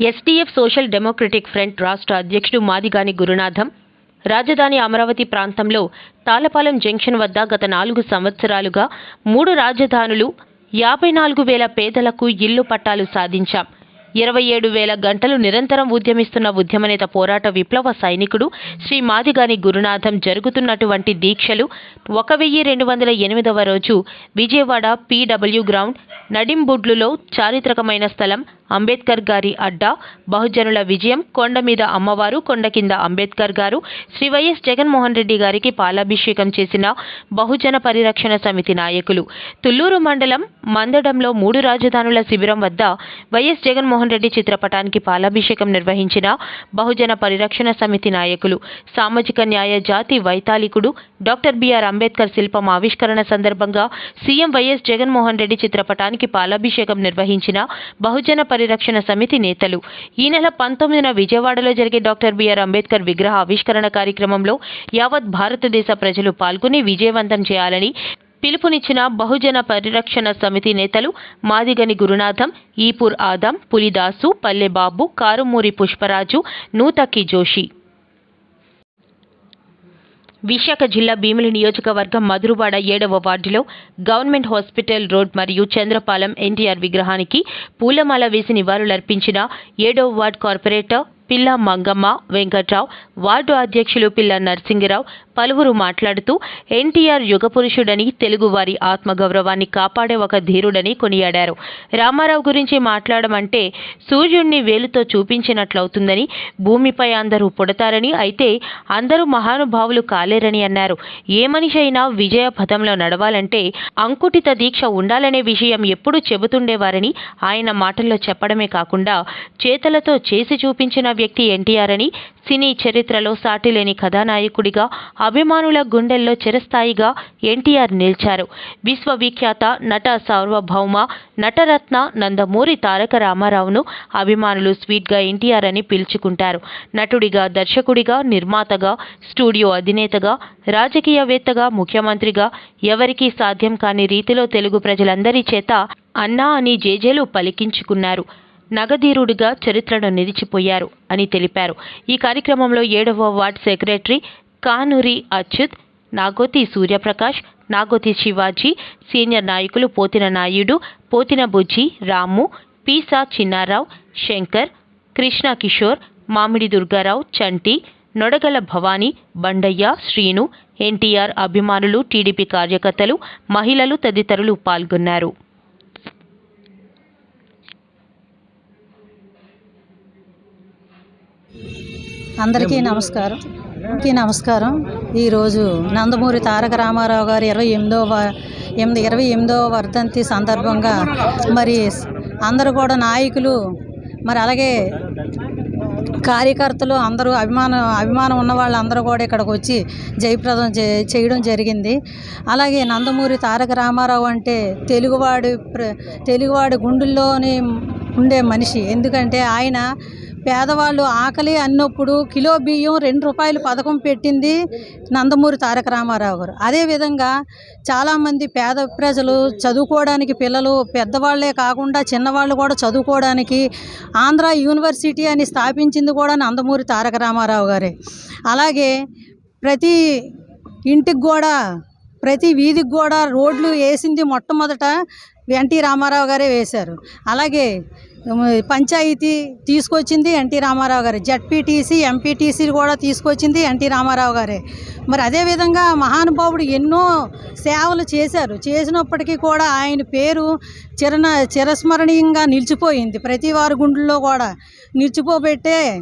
STF social democratic front రాష్ట్ర అధ్యక్షుడు మాదిగాని గురునాథం రాజధాని అమరావతి ప్రాంతంలో తాళపాలెం జంక్షన్ వద్ద గత నాలుగు సంవత్సరాలుగా మూడు రాజధానులు యాభై నాలుగు వేల పేదలకు ఇల్లు పట్టాలు సాధించాం. ఇరవై ఏడు వేల గంటలు నిరంతరం ఉద్యమిస్తున్న ఉద్యమనేత పోరాట విప్లవ సైనికుడు శ్రీ మాదిగాని గురునాథం జరుగుతున్నటువంటి దీక్షలు ఒక వెయ్యి రెండు వందల ఎనిమిదవ రోజు విజయవాడ పీడబ్ల్యూ గ్రౌండ్ నడింబుడ్లులో చారిత్రకమైన స్థలం అంబేద్కర్ గారి అడ్డా బహుజనుల విజయం కొండ మీద అమ్మవారు కొండ కింద అంబేద్కర్ గారు శ్రీ వైఎస్ జగన్మోహన్ రెడ్డి గారికి పాలాభిషేకం చేసిన బహుజన పరిరక్షణ సమితి నాయకులు. తుళ్ళూరు మండలం మందడంలో మూడు రాజధానుల శిబిరం వద్ద వైఎస్ జగన్మోహన్ రెడ్డి చిత్రపటానికి పాలాభిషేకం నిర్వహించిన బహుజన పరిరక్షణ సమితి నాయకులు. సామాజిక న్యాయ జాతి వైతాళికుడు డాక్టర్ బిఆర్ అంబేద్కర్ శిల్పం ఆవిష్కరణ సందర్భంగా సీఎం వైఎస్ జగన్మోహన్ రెడ్డి చిత్రపటానికి పాలాభిషేకం నిర్వహించిన బహుజన పరిరక్షణ సమితి నేతలు. ఈ నెల పంతొమ్మిదిన విజయవాడలో జరిగే డాక్టర్ బిఆర్ అంబేద్కర్ విగ్రహ ఆవిష్కరణ కార్యక్రమంలో యావత్ భారతదేశ ప్రజలు పాల్గొని విజయవంతం చేయాలని పిలుపునిచ్చిన బహుజన పరిరక్షణ సమితి నేతలు మాదిగని గురునాథం ఈపూర్ ఆదం పులిదాసు పల్లెబాబు కారుమూరి పుష్పరాజు నూతక్కి జోషి. విశాఖ జిల్లా భీమిలి నియోజకవర్గం మధురవాడ ఏడవ వార్డులో గవర్నమెంట్ హాస్పిటల్ రోడ్ మరియు చంద్రపాలెం ఎన్టీఆర్ విగ్రహానికి పూలమాల వేసి నివాళులర్పించిన ఏడవ వార్డ్ కార్పొరేటర్ పిల్ల మంగమ్మ వెంకట్రావు వార్డు అధ్యక్షులు పిల్ల నరసింగరావు పలువురు మాట్లాడుతూ ఎన్టీఆర్ యుగపురుషుడని తెలుగువారి ఆత్మగౌరవాన్ని కాపాడే ఒక ధీరుడని కొనియాడారు. రామారావు గురించి మాట్లాడమంటే సూర్యుణ్ణి వేలుతో చూపించినట్లవుతుందని భూమిపై అందరూ పుడతారని అయితే అందరూ మహానుభావులు కాలేరని అన్నారు. ఏ మనిషి అయినా విజయ పథంలో నడవాలంటే అంకుటిత దీక్ష ఉండాలనే విషయం ఎప్పుడూ చెబుతుండేవారని ఆయన మాటల్లో చెప్పడమే కాకుండా చేతలతో చేసి చూపించిన వ్యక్తి ఎన్టీఆర్ అని సినీ చరిత్రలో సాటిలేని కథానాయకుడిగా అభిమానుల గుండెల్లో చిరస్థాయిగా ఎన్టీఆర్ నిలిచారు. విశ్వవిఖ్యాత నట సార్వభౌమ నటరత్న నందమూరి తారక రామారావును అభిమానులు స్వీట్గా ఎన్టీఆర్ అని పిలుచుకుంటారు. నటుడిగా దర్శకుడిగా నిర్మాతగా స్టూడియో అధినేతగా రాజకీయవేత్తగా ముఖ్యమంత్రిగా ఎవరికీ సాధ్యం కాని రీతిలో తెలుగు ప్రజలందరి చేత అన్నా అని జేజేలు పలికించుకున్నారు. నగధీరుడిగా చరిత్రను నిలిచిపోయారు అని తెలిపారు. ఈ కార్యక్రమంలో ఏడవ ward secretary Kanuri Achyut Nagothi Suryaprakash Nagothi Shivaji senior నాయకులు పోతిన నాయుడు పోతిన బుజ్జి రాము పీసా చిన్నారావు శంకర్ కృష్ణ కిషోర్ మామిడి దుర్గారావు చంటి నొడగల భవానీ బండయ్య శ్రీను ఎన్టీఆర్ అభిమానులు టీడీపీ కార్యకర్తలు మహిళలు తదితరులు పాల్గొన్నారు. అందరికీ నమస్కారం. అందరికీ నమస్కారం. ఈరోజు నందమూరి తారక రామారావు గారు ఇరవై ఎనిమిదవ ఎనిమిది ఇరవై ఎనిమిదవ వర్ధంతి సందర్భంగా మరి అందరూ కూడా నాయకులు మరి అలాగే కార్యకర్తలు అందరూ అభిమానం అభిమానం ఉన్న వాళ్ళందరూ కూడా ఇక్కడికి వచ్చి జయప్రదం చే చేయడం జరిగింది. అలాగే నందమూరి తారక రామారావు అంటే తెలుగువాడి ప్ర తెలుగువాడి గుండెల్లోని ఉండే మనిషి. ఎందుకంటే ఆయన పేదవాళ్ళు ఆకలి అన్నప్పుడు కిలో బియ్యం రెండు రూపాయలు పథకం పెట్టింది నందమూరి తారక రామారావు గారు. అదేవిధంగా చాలామంది పేద ప్రజలు చదువుకోవడానికి పిల్లలు పెద్దవాళ్ళే కాకుండా చిన్నవాళ్ళు కూడా చదువుకోవడానికి ఆంధ్ర యూనివర్సిటీ అని స్థాపించింది కూడా నందమూరి తారక రామారావు గారే. అలాగే ప్రతి ఇంటికి కూడా ప్రతి వీధికి కూడా రోడ్లు వేసింది మొట్టమొదట ఎన్టీ రామారావు గారే వేశారు. అలాగే పంచాయతీ తీసుకొచ్చింది ఎన్టీ రామారావు గారే. జడ్పీటీసీ ఎంపీటీసీలు కూడా తీసుకొచ్చింది ఎన్టీ రామారావు గారే. మరి అదేవిధంగా మహానుభావుడు ఎన్నో సేవలు చేశారు. చేసినప్పటికీ కూడా ఆయన పేరు చిరన చిరస్మరణీయంగా నిలిచిపోయింది. ప్రతి వారి గుండెల్లో కూడా నిలిచిపోబెట్టే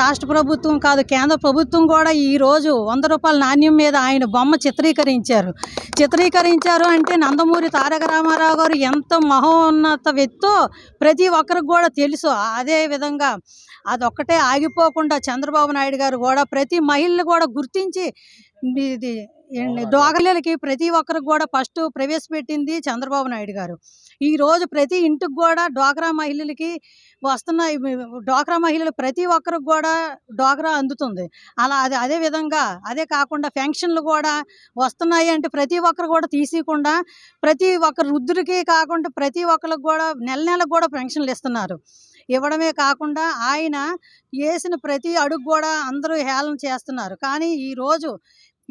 రాష్ట్ర ప్రభుత్వం కాదు కేంద్ర ప్రభుత్వం కూడా ఈరోజు వంద రూపాయల నాణ్యం మీద ఆయన బొమ్మ చిత్రీకరించారు. చిత్రీకరించారు అంటే నందమూరి తారక రామారావు గారు ఎంత మహోన్నత వ్యక్తో ప్రతి ఒక్కరికి కూడా తెలుసు. అదే విధంగా అదొక్కటే ఆగిపోకుండా చంద్రబాబు నాయుడు గారు కూడా ప్రతి మహిళను కూడా గుర్తించి ఇది డోగలకి ప్రతి ఒక్కరికి కూడా ఫస్ట్ ప్రవేశపెట్టింది చంద్రబాబు నాయుడు గారు. ఈ రోజు ప్రతి ఇంటికి కూడా డోక్రా మహిళలకి వస్తున్న డోక్రా మహిళలు ప్రతి ఒక్కరికి కూడా డోక్రా అందుతుంది. అలా అదే అదే విధంగా అదే కాకుండా పెన్షన్లు కూడా వస్తున్నాయి అంటే ప్రతి ఒక్కరు కూడా తీసేయకుండా ప్రతి ఒక్కరు వృద్ధుడికి కాకుండా ప్రతి ఒక్కరికి కూడా నెల నెలకు కూడా పెన్షన్లు ఇస్తున్నారు. ఇవ్వడమే కాకుండా ఆయన వేసిన ప్రతి అడుగు కూడా అందరూ హేళన చేస్తున్నారు. కానీ ఈరోజు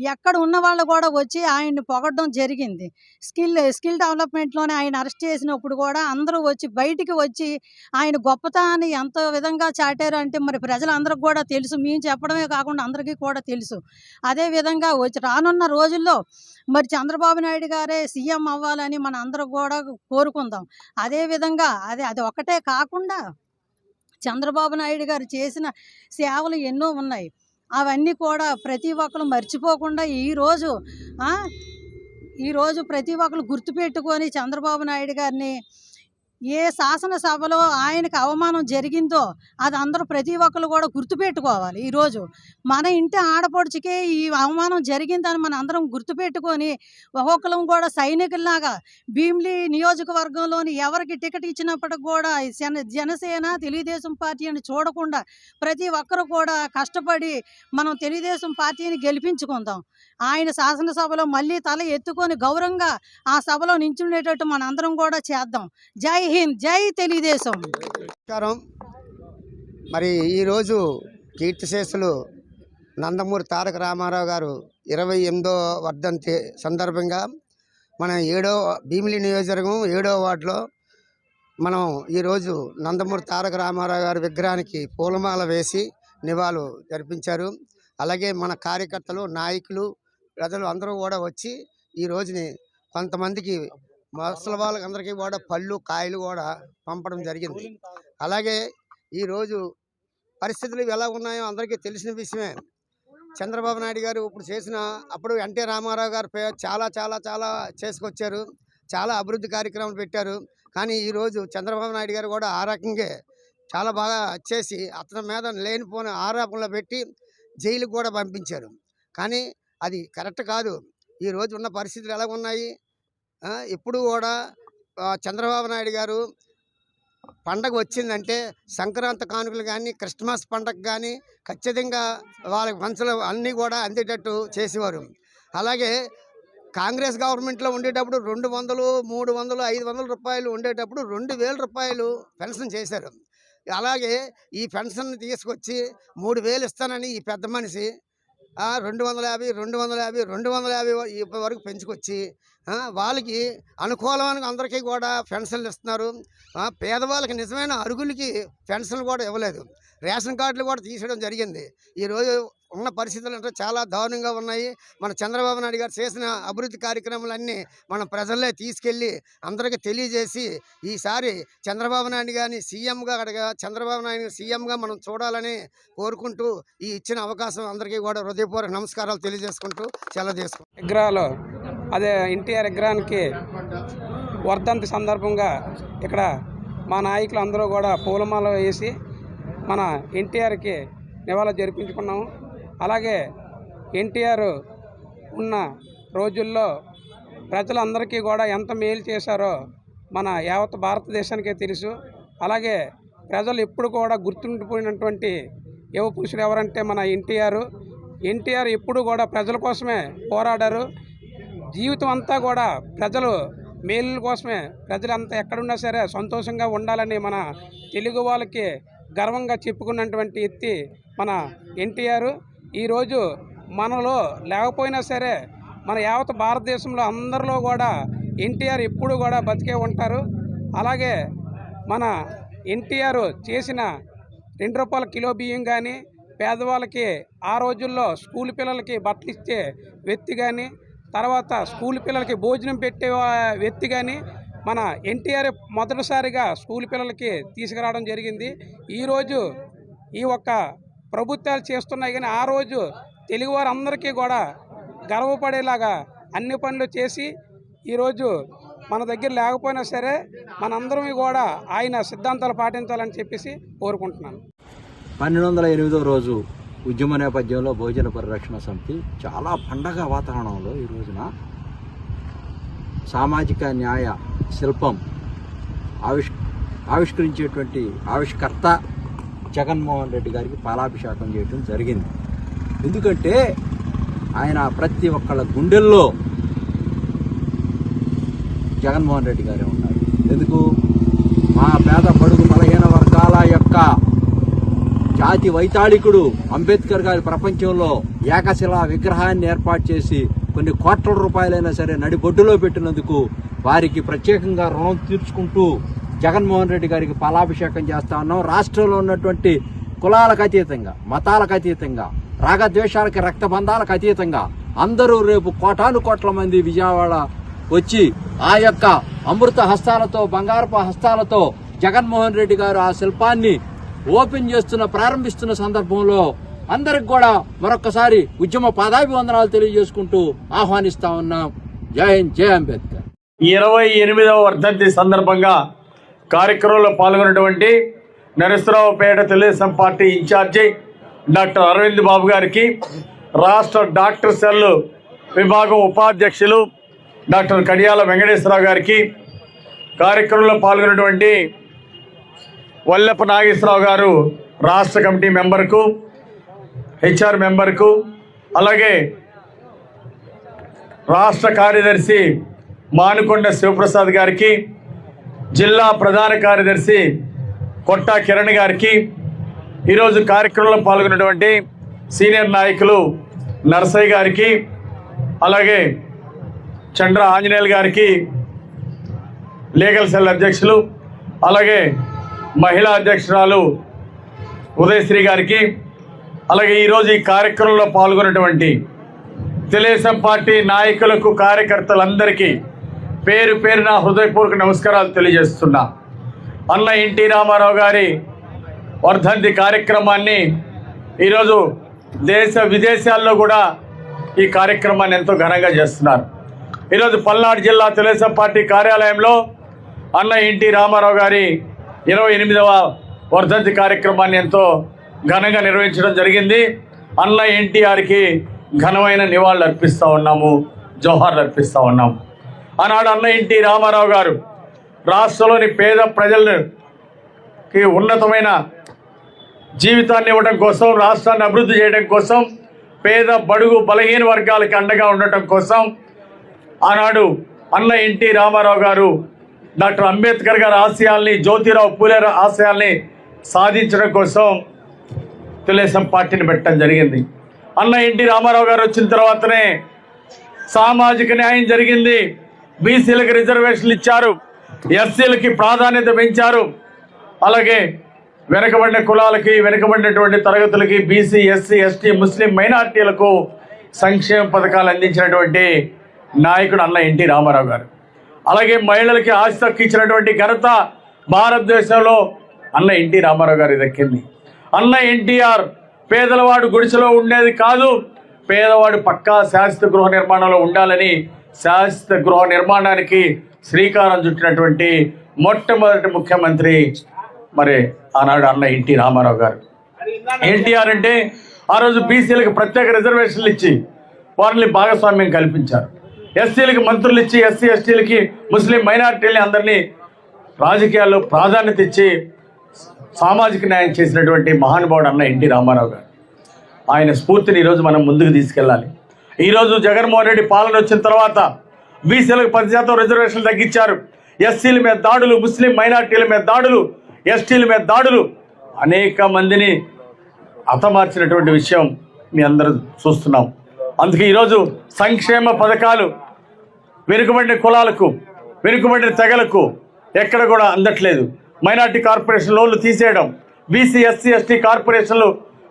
ఎక్కడ ఉన్న వాళ్ళు కూడా వచ్చి ఆయన్ని పొగడడం జరిగింది. స్కిల్ స్కిల్ డెవలప్మెంట్లోనే ఆయన అరెస్ట్ చేసినప్పుడు కూడా అందరూ వచ్చి బయటికి వచ్చి ఆయన గొప్పతనాన్ని ఎంత విధంగా చాటారు అంటే మరి ప్రజలందరికీ కూడా తెలుసు. మేము చెప్పడమే కాకుండా అందరికీ కూడా తెలుసు. అదే విధంగా వచ్చి రానున్న రోజుల్లో మరి చంద్రబాబు నాయుడు గారే సీఎం అవ్వాలని మన అందరూ కూడా కోరుకుందాం. అదే విధంగా అది అది ఒకటే కాకుండా చంద్రబాబు నాయుడు గారు చేసిన సేవలు ఎన్నో ఉన్నాయి. అవన్నీ కూడా ప్రతి ఒక్కరు మర్చిపోకుండా ఈరోజు ఈరోజు ప్రతి ఒక్కరు గుర్తుపెట్టుకొని చంద్రబాబు నాయుడు గారిని ఏ శాసనసభలో ఆయనకు అవమానం జరిగిందో అది అందరూ ప్రతి ఒక్కరు కూడా గుర్తుపెట్టుకోవాలి. ఈరోజు మన ఇంటి ఆడపడుచుకే ఈ అవమానం జరిగిందని మన అందరం గుర్తుపెట్టుకొని ఒక్కొక్కరం కూడా సైనికుల్లాగా భీమిలి నియోజకవర్గంలోని ఎవరికి టికెట్ ఇచ్చినప్పటికి కూడా జన జనసేన తెలుగుదేశం పార్టీ అని చూడకుండా ప్రతి ఒక్కరు కూడా కష్టపడి మనం తెలుగుదేశం పార్టీని గెలిపించుకుందాం. ఆయన శాసనసభలో మళ్ళీ తల ఎత్తుకొని గౌరవంగా ఆ సభలో నించుండేటట్టు మన అందరం కూడా చేద్దాం. జై హింద్. జై తెలుగుదేశం. నమస్కారం. మరి ఈరోజు కీర్తిశేషులు నందమూరి తారక రామారావు గారు ఇరవై ఎనిమిదో వర్ధంతి సందర్భంగా మన ఏడో భీమిలి నియోజకవర్గం ఏడో వార్డులో మనం ఈరోజు నందమూరి తారక రామారావు గారి విగ్రహానికి పూలమాల వేసి నివాళులు జరిపించారు. అలాగే మన కార్యకర్తలు నాయకులు ప్రజలు అందరూ కూడా వచ్చి ఈ రోజుని కొంతమందికి ముసలి వాళ్ళకందరికీ కూడా పళ్ళు కాయలు కూడా పంపడం జరిగింది. అలాగే ఈరోజు పరిస్థితులు ఎలా ఉన్నాయో అందరికీ తెలిసిన విషయమే. చంద్రబాబు నాయుడు గారు ఇప్పుడు చేసిన అప్పుడు ఎన్టీ రామారావు గారు చాలా చాలా చాలా చేసుకొచ్చారు. చాలా అభివృద్ధి కార్యక్రమాలు పెట్టారు. కానీ ఈరోజు చంద్రబాబు నాయుడు గారు కూడా ఆ రకంగా చాలా బాగా చేసి అతని మీద లేనిపోని ఆరోపణలు పెట్టి జైలుకు కూడా పంపించారు. కానీ అది కరెక్ట్ కాదు. ఈ రోజు ఉన్న పరిస్థితులు ఎలా ఉన్నాయి? ఎప్పుడు ఇప్పుడు కూడా చంద్రబాబు నాయుడు గారు పండగ వచ్చిందంటే సంక్రాంతి కానుకలు కానీ క్రిస్మస్ పండగ కానీ ఖచ్చితంగా వాళ్ళకి పంచలు అన్నీ కూడా అందేటట్టు చేసేవారు. అలాగే కాంగ్రెస్ గవర్నమెంట్లో ఉండేటప్పుడు రెండు వందలు మూడు వందలు ఐదు వందల రూపాయలు ఉండేటప్పుడు రెండు వేల రూపాయలు పెన్షన్ చేశారు. అలాగే ఈ పెన్షన్ తీసుకొచ్చి మూడు వేలు ఇస్తానని ఈ పెద్ద మనిషి రెండు వందల యాభై రెండు వందల యాభై రెండు వందల యాభై ఇప్పటి వరకు పెంచుకొచ్చి వాళ్ళకి అనుకూలమైన అందరికీ కూడా పెన్షన్లు ఇస్తున్నారు. పేదవాళ్ళకి నిజమైన అరుగులకి పెన్షన్లు కూడా ఇవ్వలేదు. రేషన్ కార్డులు కూడా తీసేయడం జరిగింది. ఈరోజు ఉన్న పరిస్థితులు అంటే చాలా దారుణంగా ఉన్నాయి. మన చంద్రబాబు నాయుడు గారు చేసిన అభివృద్ధి కార్యక్రమాలన్నీ మనం ప్రజల్లే తీసుకెళ్ళి అందరికీ తెలియజేసి ఈసారి చంద్రబాబు నాయుడు గారిని సీఎంగా అడగా చంద్రబాబు నాయుడు సీఎంగా మనం చూడాలని కోరుకుంటూ ఈ ఇచ్చిన అవకాశం అందరికీ కూడా హృదయపూర్వక నమస్కారాలు తెలియజేసుకుంటూ సెలవు చేసుకుంటాం విగ్రహాలు అదే ఎన్టీఆర్ విగ్రహానికి వర్ధంతి సందర్భంగా ఇక్కడ మా నాయకులు అందరూ కూడా పూలమాల వేసి మన ఎన్టీఆర్కి నివాళులు జరిపించుకున్నాము. అలాగే ఎన్టీఆర్ ఉన్న రోజుల్లో ప్రజలందరికీ కూడా ఎంత మేలు చేశారో మన యావత్ భారతదేశానికే తెలుసు. అలాగే ప్రజలు ఎప్పుడు కూడా గుర్తుండిపోయినటువంటి యువ పురుషుడు ఎవరంటే మన ఎన్టీఆర్. ఎన్టీఆర్ ఎప్పుడు కూడా ప్రజల కోసమే పోరాడారు. జీవితం అంతా కూడా ప్రజలు మేలు కోసమే ప్రజలంతా ఎక్కడున్నా సరే సంతోషంగా ఉండాలని మన తెలుగు వాళ్ళకి గర్వంగా చెప్పుకున్నటువంటి ఎత్తి మన ఎన్టీఆర్. ఈరోజు మనలో లేకపోయినా సరే మన యావత్ భారతదేశంలో అందరిలో కూడా ఎన్టీఆర్ ఎప్పుడు కూడా బతికే ఉంటారు. అలాగే మన ఎన్టీఆర్ చేసిన రెండు రూపాయల కిలో బియ్యం కానీ పేదవాళ్ళకి ఆ రోజుల్లో స్కూల్ పిల్లలకి బట్టలు ఇచ్చే వ్యక్తి కానీ తర్వాత స్కూల్ పిల్లలకి భోజనం పెట్టే వ్యక్తి కానీ మన ఎన్టీఆర్ మొదటిసారిగా స్కూల్ పిల్లలకి తీసుకురావడం జరిగింది. ఈరోజు ఈ ఒక్క ప్రభుత్వాలు చేస్తున్నాయి కానీ ఆ రోజు తెలుగువారందరికీ కూడా గర్వపడేలాగా అన్ని పనులు చేసి ఈరోజు మన దగ్గర లేకపోయినా సరే మనందరం కూడా ఆయన సిద్ధాంతాలు పాటించాలని చెప్పేసి కోరుకుంటున్నాను. పన్నెండు వందల ఎనిమిదో రోజు ఉద్యమ నేపథ్యంలో భోజన పరిరక్షణ సమితి చాలా పండగ వాతావరణంలో ఈ రోజున సామాజిక న్యాయ శిల్పం ఆవిష్ ఆవిష్కరించేటువంటి ఆవిష్కర్త జగన్మోహన్ రెడ్డి గారికి పాలాభిషేకం చేయడం జరిగింది. ఎందుకంటే ఆయన ప్రతి ఒక్కళ్ళ గుండెల్లో జగన్మోహన్ రెడ్డి గారే ఉన్నారు. ఎందుకు? మా పేద బడుగు బలహీన వర్గాల వర్గాల యొక్క జాతి వైతాళికుడు అంబేద్కర్ గారి ప్రపంచంలో ఏకశిలా విగ్రహాన్ని ఏర్పాటు చేసి కొన్ని కోట్ల రూపాయలైనా సరే నడిబొడ్డులో పెట్టినందుకు వారికి ప్రత్యేకంగా రుణం తీర్చుకుంటూ జగన్మోహన్ రెడ్డి గారికి పాలాభిషేకం చేస్తా ఉన్నాం. రాష్ట్రంలో ఉన్నటువంటి కులాలకు అతీతంగా మతాలకు అతీతంగా రాగద్వేషాలకి రక్తబంధాలకు అతీతంగా అందరూ రేపు కోటాను కోట్ల మంది విజయవాడ వచ్చి ఆ యొక్క అమృత హస్తాలతో బంగారపు హస్తాలతో జగన్మోహన్ రెడ్డి గారు ఆ శిల్పాన్ని ఓపెన్ చేస్తున్న ప్రారంభిస్తున్న సందర్భంలో అందరికి కూడా మరొకసారి ఉద్యమ పాదాభివందనాలు తెలియజేసుకుంటూ ఆహ్వానిస్తా ఉన్నాం. జై హింద్ జై అంబేద్కర్. ఇరవై ఎనిమిదవ వర్ధంతి సందర్భంగా కార్యక్రమంలో పాల్గొన్నటువంటి Narasaraopet Telugudesam party incharge doctor Aravind Babu గారికి రాష్ట్ర డాక్టర్ సెల్ విభాగం ఉపాధ్యక్షులు డాక్టర్ కడియాల వెంకటేశ్వరరావు గారికి కార్యక్రమంలో పాల్గొన్నటువంటి వల్లెప్ప నాగేశ్వరరావు గారు రాష్ట్ర కమిటీ మెంబర్కు హెచ్ఆర్ మెంబర్కు అలాగే రాష్ట్ర కార్యదర్శి మానుకొండ శివప్రసాద్ గారికి జిల్లా ప్రధాన కార్యదర్శి కొట్టా కిరణ్ గారికి ఈరోజు కార్యక్రమంలో పాల్గొన్నటువంటి సీనియర్ నాయకులు నర్సయ్య గారికి అలాగే చంద్ర ఆంజనేయులు గారికి లీగల్ సెల్ అధ్యక్షులు అలాగే మహిళా అధ్యక్షురాలు ఉదయశ్రీ గారికి అలాగే ఈరోజు ఈ కార్యక్రమంలో పాల్గొన్నటువంటి తెలుగుదేశం పార్టీ నాయకులకు కార్యకర్తలందరికీ పేరు పేరున హృదయపూర్వక నమస్కారాలు తెలియజేస్తున్నా. అన్న ఎన్టీ రామారావు గారి వర్ధంతి కార్యక్రమాన్ని ఈరోజు దేశ విదేశాల్లో కూడా ఈ కార్యక్రమాన్ని ఎంతో ఘనంగా చేస్తున్నారు. ఈరోజు పల్నాడు జిల్లా తెలుగుదేశం పార్టీ కార్యాలయంలో అన్న ఎన్టీ రామారావు గారి ఇరవై ఎనిమిదవ వర్ధంతి కార్యక్రమాన్ని ఎంతో ఘనంగా నిర్వహించడం జరిగింది. అన్న ఎన్టీఆర్కి ఘనమైన నివాళులు అర్పిస్తూ ఉన్నాము జోహార్లు అర్పిస్తూ ఉన్నాము. ఆనాడు అన్న ఎన్టీ రామారావు గారు రాష్ట్రంలోని పేద ప్రజలకి ఉన్నతమైన జీవితాన్ని ఇవ్వడం కోసం రాష్ట్రాన్ని అభివృద్ధి చేయడం కోసం పేద బడుగు బలహీన వర్గాలకి అండగా ఉండటం కోసం ఆనాడు అన్న ఎన్టీ రామారావు గారు డాక్టర్ అంబేద్కర్ గారి ఆశయాల్ని జ్యోతిరావు పూలే ఆశయాల్ని సాధించడం కోసం తెలుగుదేశం పార్టీని పెట్టడం జరిగింది. అన్న ఎన్టీ రామారావు గారు వచ్చిన తర్వాతనే సామాజిక న్యాయం జరిగింది. బీసీలకు రిజర్వేషన్లు ఇచ్చారు. ఎస్సీలకి ప్రాధాన్యత పెంచారు. అలాగే వెనుకబడిన కులాలకి వెనుకబడినటువంటి తరగతులకి బీసీ ఎస్సీ ఎస్టీ ముస్లిం మైనార్టీలకు సంక్షేమ పథకాలు అందించినటువంటి నాయకుడు అన్న ఎన్టీ రామారావు గారు. అలాగే మహిళలకి ఆశ తక్కించినటువంటి ఘనత భారతదేశంలో అన్న ఎన్టీ రామారావు గారి దక్కింది. అన్న ఎన్టీఆర్ పేదలవాడు గుడిసెలో ఉండేది కాదు పేదవాడు పక్కా శాశ్వత గృహ నిర్మాణంలో ఉండాలని శాశ్వత గృహ నిర్మాణానికి శ్రీకారం చుట్టినటువంటి మొట్టమొదటి ముఖ్యమంత్రి మరి ఆనాడు అన్న ఎన్టీ రామారావు గారు. ఎన్టీఆర్ అంటే ఆ రోజు బీసీలకు ప్రత్యేక రిజర్వేషన్లు ఇచ్చి వారిని భాగస్వామ్యం కల్పించారు. ఎస్సీలకి మంత్రులు ఇచ్చి ఎస్సీ ఎస్టీలకి ముస్లిం మైనార్టీలని అందరినీ రాజకీయాల్లో ప్రాధాన్యత ఇచ్చి సామాజిక న్యాయం చేసినటువంటి మహానుభావుడు అన్న ఎన్టీ రామారావు గారు. ఆయన స్ఫూర్తిని ఈరోజు మనం ముందుకు తీసుకెళ్ళాలి. ఈరోజు జగన్మోహన్ రెడ్డి పాలన వచ్చిన తర్వాత బీసీలకు పది శాతం రిజర్వేషన్లు తగ్గించారు. ఎస్సీల మీద దాడులు ముస్లిం మైనార్టీల మీద దాడులు ఎస్టీల మీద దాడులు. అనేక మందిని హతమార్చినటువంటి విషయం మీ అందరూ చూస్తున్నాం. అందుకే ఈరోజు సంక్షేమ పథకాలు వెనుకబడిన కులాలకు వెనుకబడిన తెగలకు ఎక్కడ కూడా అందట్లేదు. మైనార్టీ కార్పొరేషన్ లోన్లు తీసేయడం బీసీ ఎస్సీ ఎస్టీ కార్పొరేషన్లు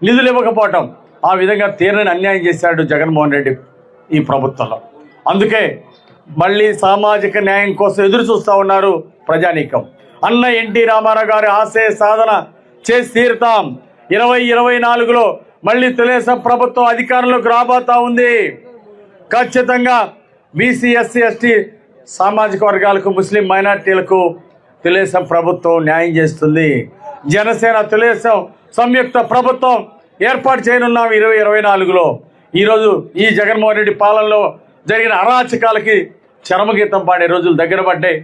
నిధులు ఇవ్వకపోవటం ఆ విధంగా తీరని అన్యాయం చేశాడు జగన్మోహన్ రెడ్డి ఈ ప్రభుత్వంలో. అందుకే మళ్ళీ సామాజిక న్యాయం కోసం ఎదురు చూస్తూ ఉన్నారు ప్రజానీకం. అన్న ఎన్టీ రామారావు గారి ఆశయ సాధన చేసి తీరుతాం. ఇరవై ఇరవై నాలుగులో మళ్ళీ తెలుగుదేశం ప్రభుత్వం అధికారంలోకి రాబోతా ఉంది. ఖచ్చితంగా బీసీ ఎస్సీ ఎస్టీ సామాజిక వర్గాలకు ముస్లిం మైనార్టీలకు తెలుగుదేశం ప్రభుత్వం న్యాయం చేస్తుంది. జనసేన తెలుగుదేశం సంయుక్త ప్రభుత్వం ఏర్పాటు చేయనున్నాం ఇరవై ఇరవై నాలుగులో. ఈరోజు ఈ జగన్మోహన్ రెడ్డి పాలనలో జరిగిన అరాచకాలకి చరమగీతం పాడే రోజులు దగ్గర పడ్డాయి.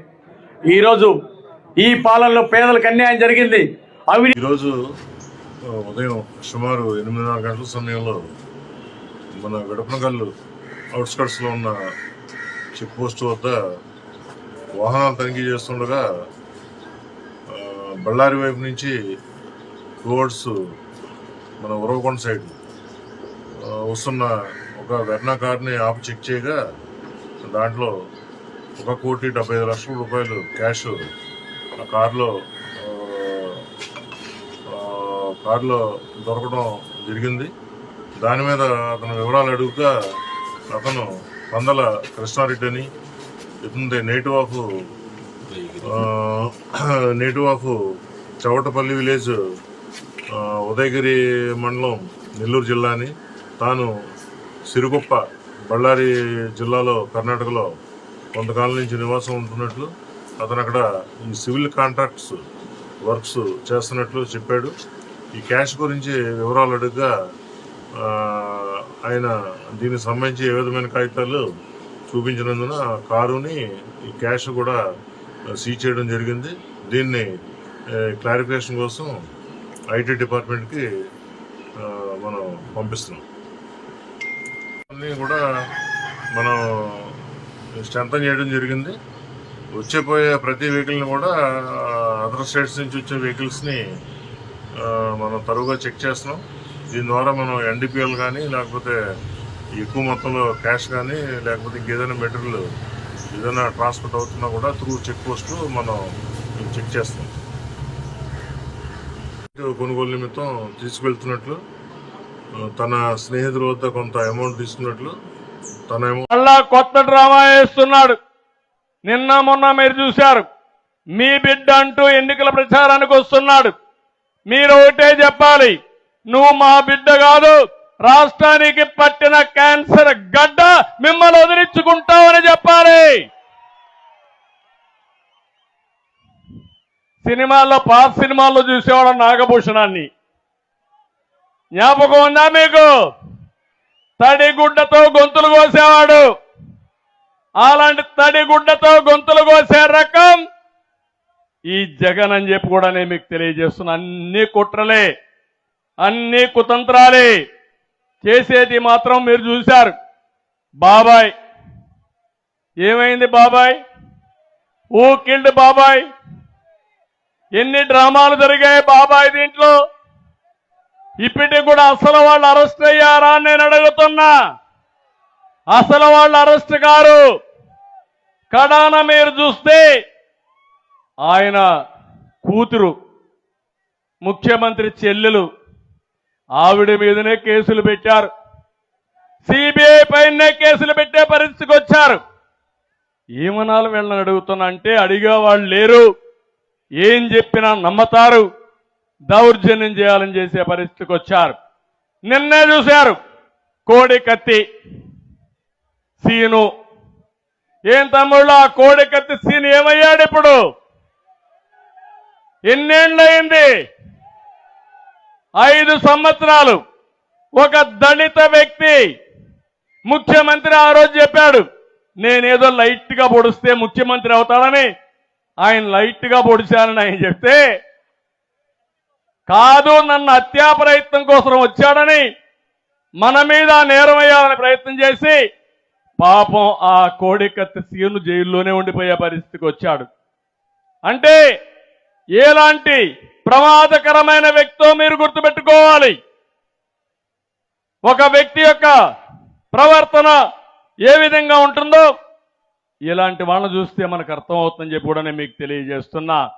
ఈరోజు ఈ పాలనలో పేదలకు అన్యాయం జరిగింది. అవి ఈరోజు ఉదయం సుమారు ఎనిమిదిన్నర గంటల సమయంలో మన విడపనగల్లు అవుట్స్కట్స్లో ఉన్న చెక్ పోస్ట్ వద్ద వాహనాలు తనిఖీ చేస్తుండగా బళ్ళారి వైపు నుంచి టువర్డ్స్ మన ఉరవకొండ సైడ్ వస్తున్న ఒక వెర్నా కార్ని ఆపు చెక్ చేయగా దాంట్లో ఒక కోటి డెబ్బై ఐదు లక్షల రూపాయలు క్యాష్ ఆ కారులో కారులో దొరకడం జరిగింది. దాని మీద అతను వివరాలు అడుగుతా అతను పందల కృష్ణారెడ్డి అని ఇతని native of native of Chavatapalli village Udayagiri మండలం నెల్లూరు జిల్లా అని తాను సిరుగుప్ప బళ్ళారి జిల్లాలో కర్ణాటకలో కొంతకాలం నుంచి నివాసం ఉంటున్నట్లు అతను అక్కడ ఈ సివిల్ కాంట్రాక్ట్స్ వర్క్స్ చేస్తున్నట్లు చెప్పాడు. ఈ క్యాష్ గురించి వివరాలు అడుగుగా ఆయన దీనికి సంబంధించి ఏ విధమైన కాగితాలు చూపించినందున కారుని ఈ క్యాష్ కూడా సీజ్ చేయడం జరిగింది. దీన్ని క్లారిఫికేషన్ కోసం ఐటీ డిపార్ట్మెంట్కి మనం పంపిస్తున్నాం. అన్నీ కూడా మనం స్ట్రెంథన్ చేయడం జరిగింది. వచ్చేపోయే ప్రతి వెహికల్ని కూడా అదర్ స్టేట్స్ నుంచి వచ్చే వెహికల్స్ని మనం తరువుగా చెక్ చేస్తున్నాం. దీని ద్వారా మనం ఎన్డీపీఎల్ కానీ లేకపోతే ఎక్కువ మొత్తంలో క్యాష్ కానీ లేకపోతే ఇంకేదైనా మెటీరియల్ ఏదైనా ట్రాన్స్పోర్ట్ అవుతున్నా కూడా త్రూ చెక్ పోస్ట్ మనం చెక్ చేస్తాం కొనుగోలు నిమిత్తం తీసుకువెళ్తున్నట్లు తన స్నేహితుల వద్ద కొంత అమౌంట్ తీసుకున్నట్లు తన మళ్ళా కొత్త డ్రామా వేస్తున్నాడు నిన్న మొన్న మీరు చూశారు. మీ బిడ్డ అంటూ ఎన్నికల ప్రచారానికి వస్తున్నాడు. మీరు ఒకటే చెప్పాలి నువ్వు మా బిడ్డ కాదు రాష్ట్రానికి పట్టిన క్యాన్సర్ గడ్డ మిమ్మల్ని వదిలించుకుంటావని చెప్పాలి. సినిమాల్లో పాత సినిమాల్లో చూసేవాడు నాగభూషణాన్ని. జ్ఞాపకం ఉందా మీకు? తడిగుడ్డతో గొంతులు కోసేవాడు. అలాంటి తడిగుడ్డతో గొంతులు కోసే రకం ఈ జగన్ అని చెప్పి కూడా నేను మీకు తెలియజేస్తున్నా. అన్ని కుట్రలే అన్ని కుతంత్రాలే చేసేది మాత్రం మీరు చూశారు. బాబాయ్ ఏమైంది బాబాయ్? ఊ కిల్డ్ బాబాయ్? ఎన్ని డ్రామాలు జరిగాయి బాబాయ్ దీంట్లో? ఇప్పటికి కూడా అసలు వాళ్ళు అరెస్ట్ అయ్యారా అని నేను అడుగుతున్నా. అసలు వాళ్ళు అరెస్ట్ కారు. కడాన మీరు చూస్తే ఆయన కూతురు ముఖ్యమంత్రి చెల్లెలు ఆవిడ మీదనే కేసులు పెట్టారు. సిబిఐ పైనే కేసులు పెట్టే పరిస్థితికి వచ్చారు. ఏమనాలి వీళ్ళని అడుగుతున్నా అంటే అడిగే వాళ్ళు లేరు. ఏం చెప్పినా నమ్మతారు. దౌర్జన్యం చేయాలని చేసే పరిస్థితికి వచ్చారు. నిన్నే చూశారు. కోడి కత్తి సీను. ఏం తమ్ముళ్ళు ఆ కోడి కత్తి సీను ఏమయ్యాడు ఇప్పుడు? ఎన్నేళ్ళయింది? ఐదు సంవత్సరాలు. ఒక దళిత వ్యక్తి ముఖ్యమంత్రి ఆ రోజు చెప్పాడు నేనేదో లైట్గా పొడిస్తే ముఖ్యమంత్రి అవుతాడని. ఆయన లైట్గా పొడిచానని ఆయన చెప్తే కాదు నన్ను హత్యా ప్రయత్నం కోసం వచ్చాడని మన మీద నేరం వేయాలని ప్రయత్నం చేసి పాపం ఆ కోడికత్తి సీను జైల్లోనే ఉండిపోయే పరిస్థితికి వచ్చాడు. అంటే ఎలాంటి ప్రమాదకరమైన వ్యక్తో మీరు గుర్తుపెట్టుకోవాలి. ఒక వ్యక్తి యొక్క ప్రవర్తన ఏ విధంగా ఉంటుందో ఇలాంటి వాళ్ళని చూస్తే మనకు అర్థమవుతుందని చెప్పి కూడా నేను మీకు తెలియజేస్తున్నా.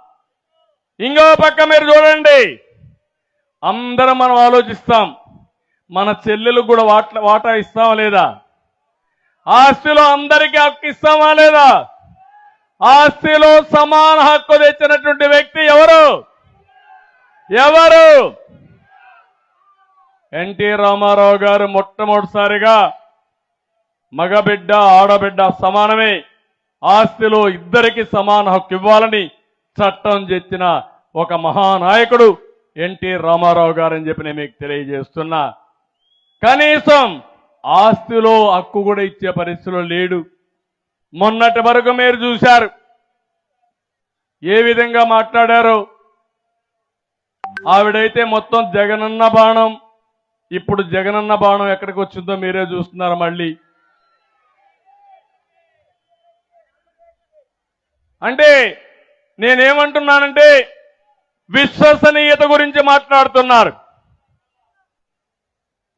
ఇంకో పక్క మీరు చూడండి. అందరం మనం ఆలోచిస్తాం. మన చెల్లెలు కూడా వాట వాటా ఇస్తామా లేదా? ఆస్తిలో అందరికీ హక్కు ఇస్తామా లేదా? ఆస్తిలో సమాన హక్కు తెచ్చినటువంటి వ్యక్తి ఎవరు? ఎవరు? ఎన్టీ రామారావు గారు మొట్టమొదటిసారిగా మగబిడ్డ ఆడబిడ్డ సమానమే. ఆస్తిలో ఇద్దరికి సమాన హక్కు ఇవ్వాలని చట్టం తెచ్చిన ఒక మహానాయకుడు ఎన్టీ రామారావు గారని చెప్పి నేను మీకు తెలియజేస్తున్నా. కనీసం ఆస్తిలో హక్కు కూడా ఇచ్చే పరిస్థితిలో లేడు. మొన్నటి వరకు మీరు చూశారు. ఏ విధంగా మాట్లాడారో. ఆవిడైతే మొత్తం జగనన్న బాణం. ఇప్పుడు జగనన్న బాణం ఎక్కడికి వచ్చిందో మీరే చూస్తున్నారు మళ్ళీ. అంటే నేనేమంటున్నానంటే విశ్వసనీయత గురించి మాట్లాడుతున్నారు.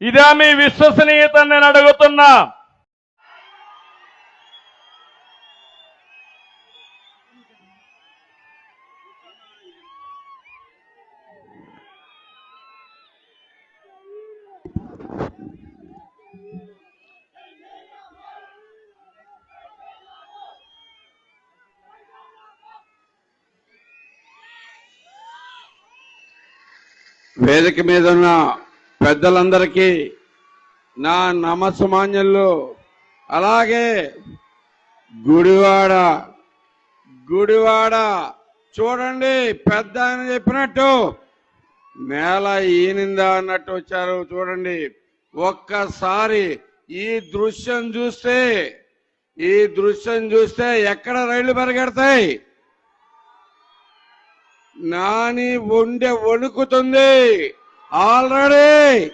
ఇదే మీ విశ్వసనీయత నేను అడుగుతున్నా. వేదిక మీద ఉన్న పెద్దలందరికీ నా నమస్మాన్యులు అలాగే గుడివాడ గుడివాడ చూడండి పెద్ద ఆయన చెప్పినట్టు నేల ఈనిందా అన్నట్టు వచ్చారు చూడండి. ఒక్కసారి ఈ దృశ్యం చూస్తే ఈ దృశ్యం చూస్తే ఎక్కడ రైళ్ళు పరిగెడతాయి? నాని ఉండే వణుకుతుంది. ఆల్రెడీ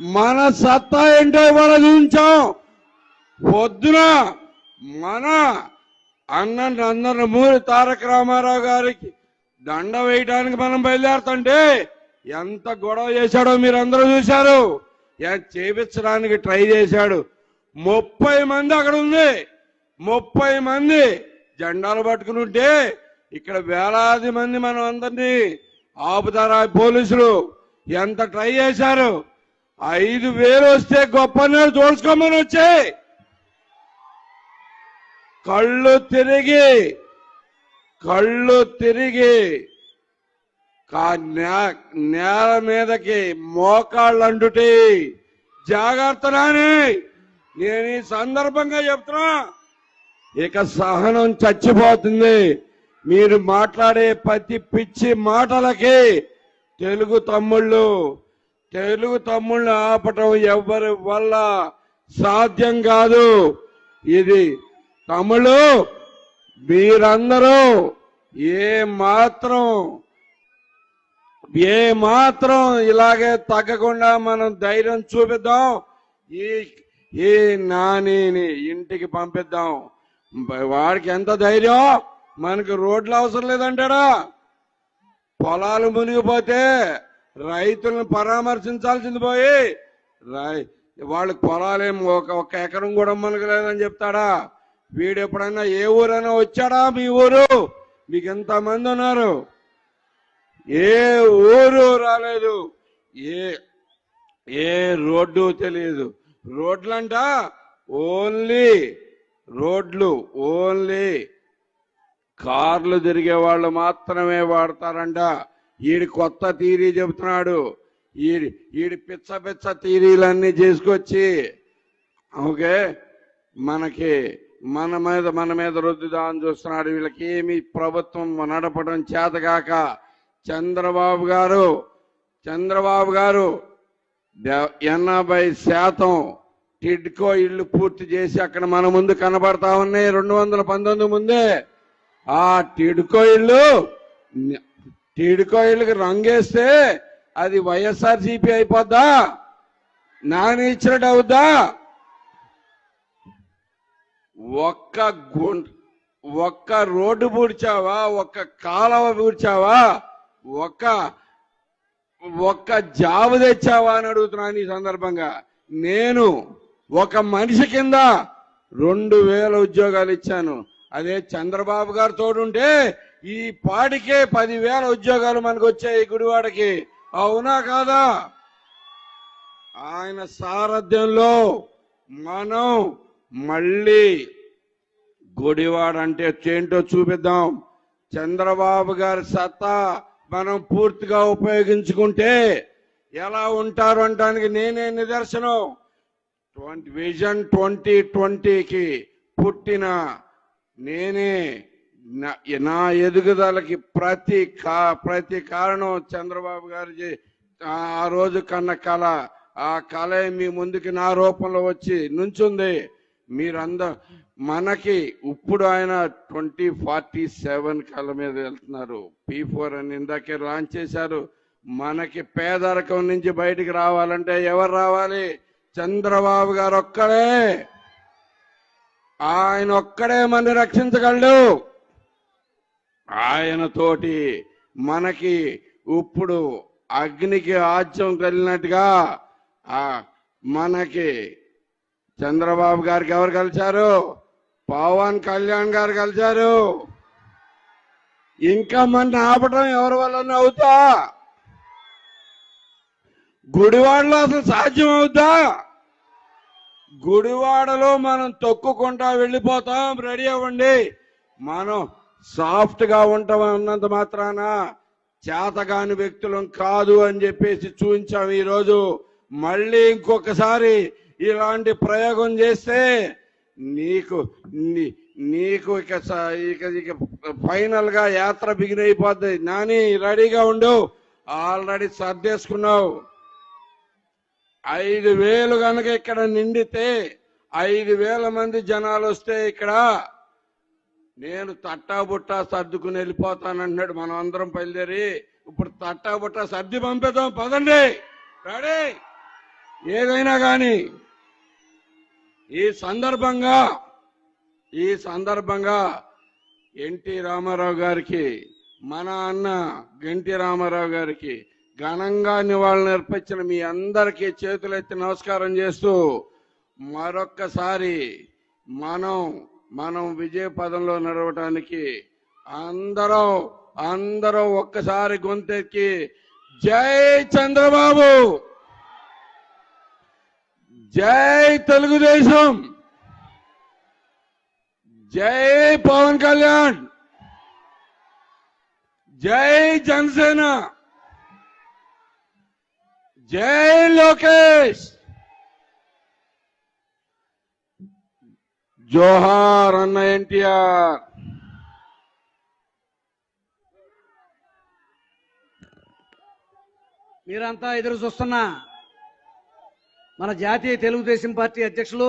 మన సత్తా ఏంటో మనం చూపించాం. పొద్దున మన అన్న నందనమూరి తారక రామారావు గారికి దండ వేయడానికి మనం బయలుదేరుతుంటే ఎంత గొడవ చేశాడో మీరందరూ చూశారు. చేపించడానికి ట్రై చేశాడు. ముప్పై మంది అక్కడ ఉంది. ముప్పై మంది జెండాలు పట్టుకుని ఉంటే ఇక్కడ వేలాది మంది మనం అందరినీ ఆపుతారా పోలీసులు? ఎంత ట్రై చేశారు? ఐదు వేలు వస్తే గొప్ప నీళ్ళు తోడుచుకోమని వచ్చాయి కళ్ళు తిరిగి కళ్ళు తిరిగి కా- నేల మీదకి మోకాళ్ళంటుటి జాగ్రత్త నాని నేను ఈ సందర్భంగా చెప్తున్నా. ఇక సహనం చచ్చిపోతుంది. మీరు మాట్లాడే ప్రతి పిచ్చి మాటలకి తెలుగు తమ్ముళ్ళు తెలుగు తమ్ముళ్ళు ఆపటం ఎవరి వల్ల సాధ్యం కాదు. ఇది తమ్ముళ్ళు మీరందరూ ఏ మాత్రం ఏ మాత్రం ఇలాగే తగ్గకుండా మనం ధైర్యం చూపిద్దాం. ఈ ఈ నానిని ఇంటికి పంపిద్దాం. వాడికి ఎంత ధైర్యం? మనకు రోడ్లు అవసరం లేదంటాడా? పొలాలు మునిగిపోతే రైతులను పరామర్శించాల్సింది పోయి రై వాళ్ళకి పొలాలేం ఒక ఒక్క ఎకరం కూడా మునగలేదని చెప్తాడా? వీడు ఎప్పుడైనా ఏ ఊరైనా వచ్చాడా మీ ఊరు? మీకు ఎంతమంది ఉన్నారు? ఏ ఊరు రాలేదు. ఏ ఏ రోడ్డు తెలియదు. రోడ్లంట ఓన్లీ రోడ్లు ఓన్లీ కార్లు తిరిగే వాళ్ళు మాత్రమే వాడతారంట. ఈడి కొత్త థీరీ చెబుతున్నాడు. ఈడి ఈడి పిచ్చ పిచ్చ థీరీలన్నీ చేసుకొచ్చి ఓకే మనకి మన మీద మన మీద రుద్దుదామని చూస్తున్నాడు. వీళ్ళకి ఏమి ప్రభుత్వం నడపడం చేతగాక చంద్రబాబు గారు చంద్రబాబు గారు ఎనభై శాతం టిడ్కో ఇల్లు పూర్తి చేసి అక్కడ మన ముందు కనబడతా ఉన్నాయి. రెండు వందల పంతొమ్మిది ముందే ఆ టిడ్కో ఇల్లు టిడ్కో ఇల్లుకి రంగేస్తే అది వైఎస్ఆర్ సిపి అయిపోద్దా? నాని ఇచ్చినట్టు అవుద్దా? ఒక్క గుంట ఒక్క రోడ్డు పూడ్చావా? ఒక్క కాలవ పూడ్చావా? ఒక్క ఒక్క జాబు తెచ్చావా అని అడుగుతున్నాను ఈ సందర్భంగా. నేను ఒక మనిషి కింద రెండు వేల ఉద్యోగాలు ఇచ్చాను. అదే చంద్రబాబు గారు తోడుంటే ఈ పాడికే పదివేల ఉద్యోగాలు మనకు వచ్చాయి గుడివాడకి. అవునా కాదా? ఆయన సారథ్యంలో మనం మళ్ళీ గుడివాడ అంటే ఏంటో చూపిద్దాం. చంద్రబాబు గారి సత్తా మనం పూర్తిగా ఉపయోగించుకుంటే ఎలా ఉంటారు అనడానికి నేనే నిదర్శనం. ట్వంటీ విజన్ ట్వంటీ ట్వంటీకి పుట్టిన నేనే నా- నా ఎదుగుదలకి ప్రతి కా ప్రతి కారణం చంద్రబాబు గారి ఆ రోజు కన్న కళ ఆ కళ మీ ముందుకి నా రూపంలో వచ్చి నుంచుంది. మీరందరూ మనకి ఇప్పుడు ఆయన ట్వంటీ ఫార్టీ సెవెన్ కళ మీద వెళ్తున్నారు. పీ ఫోర్ అని ఇందాకే లాంచ్ చేశారు. మనకి పేదరికం నుంచి బయటికి రావాలంటే ఎవరు రావాలి? చంద్రబాబు గారు ఒక్కడే. ఆయన ఒక్కడే మన రక్షించగలడు. ఆయన తోటి మనకి ఇప్పుడు అగ్నికి ఆజ్యం కలిగినట్టుగా ఆ మనకి చంద్రబాబు గారికి ఎవరు కలిశారు? పవన్ కళ్యాణ్ గారు కలిశారు. ఇంకా మన ఆపటం ఎవరి వల్ల అవుతా? గుడివాడలో అసలు సాధ్యం అవుతా గుడివాడలో మనం తొక్కుకుంటా వెళ్ళిపోతాం. రెడీ అవ్వండి. మనం సాఫ్ట్గా ఉంటాం అన్నంత మాత్రాన. చేతగాని వ్యక్తులం కాదు అని చెప్పేసి చూపించాం ఈరోజు. మళ్ళీ ఇంకొకసారి ఇలాంటి ప్రయోగం చేస్తే నీకు నీ- నీకు ఇక స- ఇక ఇక ఫైనల్గా యాత్ర బిగిన్ అయిపోద్ది నాని రెడీగా ఉండు. ఆల్రెడీ సర్దేసుకున్నావు. ఐదు వేలు కనుక ఇక్కడ నిండితే ఐదు వేల మంది జనాలు వస్తే ఇక్కడ నేను తట్టా బుట్టా సర్దుకుని వెళ్ళిపోతానంటున్నాడు మనం అందరం బయలుదేరి. ఇప్పుడు తట్టా బుట్టా సర్ది పంపిద్దాం పదండి. రెడీ? ఏదైనా కానీ ఈ సందర్భంగా ఈ సందర్భంగా ఎన్టీ రామారావు గారికి మన అన్న ఎన్టీ రామారావు గారికి ఘనంగా నివాళులు అర్పించిన మీ అందరికీ చేతులెత్తి నమస్కారం చేస్తూ మరొక్కసారి మనం మనం విజయ పదంలో నడవటానికి అందరం అందరం ఒక్కసారి గొంతెక్కి జై చంద్రబాబు! జై తెలుగుదేశం! జై పవన్ కళ్యాణ్! జై జనసేన! జై లోకేష్! జోహార్ అన్న ఎన్టీఆర్! మీరంతా ఎదురు చూస్తున్న మన జాతీయ తెలుగుదేశం పార్టీ అధ్యక్షులు